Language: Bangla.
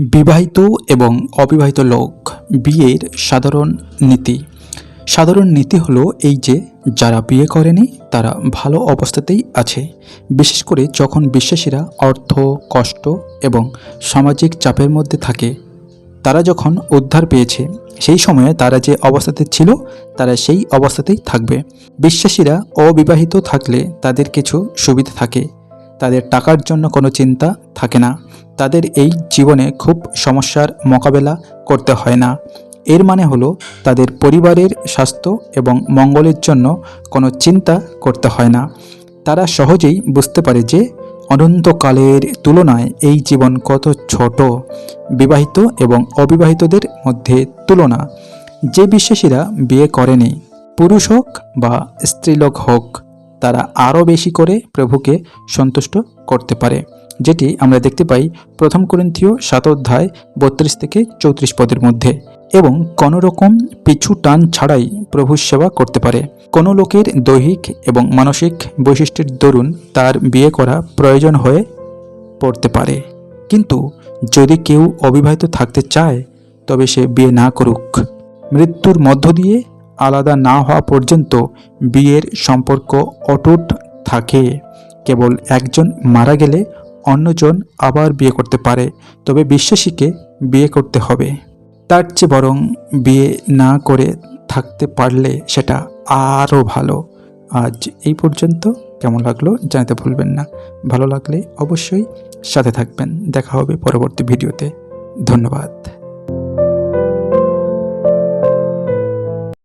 বিবাহিত এবং অবিবাহিত লোক বিয়ের সাধারণ নীতি। সাধারণ নীতি হলো এই যে, যারা বিয়ে করেনি, তারা ভালো অবস্থাতেই আছে। বিশেষ করে যখন বিশ্বাসীরা অর্থ, কষ্ট এবং সামাজিক চাপের মধ্যে থাকে, তারা যখন উদ্ধার পেয়েছে, সেই সময়ে তারা যে অবস্থাতে ছিল, তারা সেই অবস্থাতেই থাকবে। বিশ্বাসীরা অবিবাহিত থাকলে তাদের কিছু সুবিধা থাকে। তাদের টাকার জন্য কোনো চিন্তা থাকে না। তাদের এই জীবনে খুব সমস্যার মোকাবেলা করতে হয় না। এর মানে হলো তাদের পরিবারের স্বাস্থ্য এবং মঙ্গলের জন্য কোনো চিন্তা করতে হয় না। তারা সহজেই বুঝতে পারে যে অনন্তকালের তুলনায় এই জীবন কত ছোট। বিবাহিত এবং অবিবাহিতদের মধ্যে তুলনা। যে বিশ্বাসীরা বিয়ে করেনি, পুরুষ হোক বা স্ত্রীলোক হোক, তারা আরও বেশি করে প্রভুকে সন্তুষ্ট করতে পারে। যেটি আমরা দেখতে পাই প্রথম করিন্থীয় সাত অধ্যায় বত্রিশ থেকে চৌত্রিশ পদের মধ্যে, এবং কোনো রকম পিছু টান ছাড়াই প্রভুর সেবা করতে পারে। কোনো লোকের দৈহিক এবং মানসিক বৈশিষ্ট্যের দরুন তার বিয়ে করা প্রয়োজন হয়ে পড়তে পারে। কিন্তু যদি কেউ অবিবাহিত থাকতে চায়, তবে সে বিয়ে না করুক। মৃত্যুর মধ্য দিয়ে আলাদা না হওয়া পর্যন্ত বিয়ের সম্পর্ক অটুট থাকে। কেবল একজন মারা গেলে অন্যজন আবার বিয়ে করতে পারে, তবে বিশ্বাসীকে বিয়ে করতে হবে। তার চেয়ে বরং বিয়ে না করে থাকতে পারলে সেটা আরও ভালো। আজ এই পর্যন্ত। কেমন লাগল জানাতে ভুলবেন না। ভালো লাগলে অবশ্যই সাথে থাকবেন। দেখা হবে পরবর্তী ভিডিওতে। ধন্যবাদ।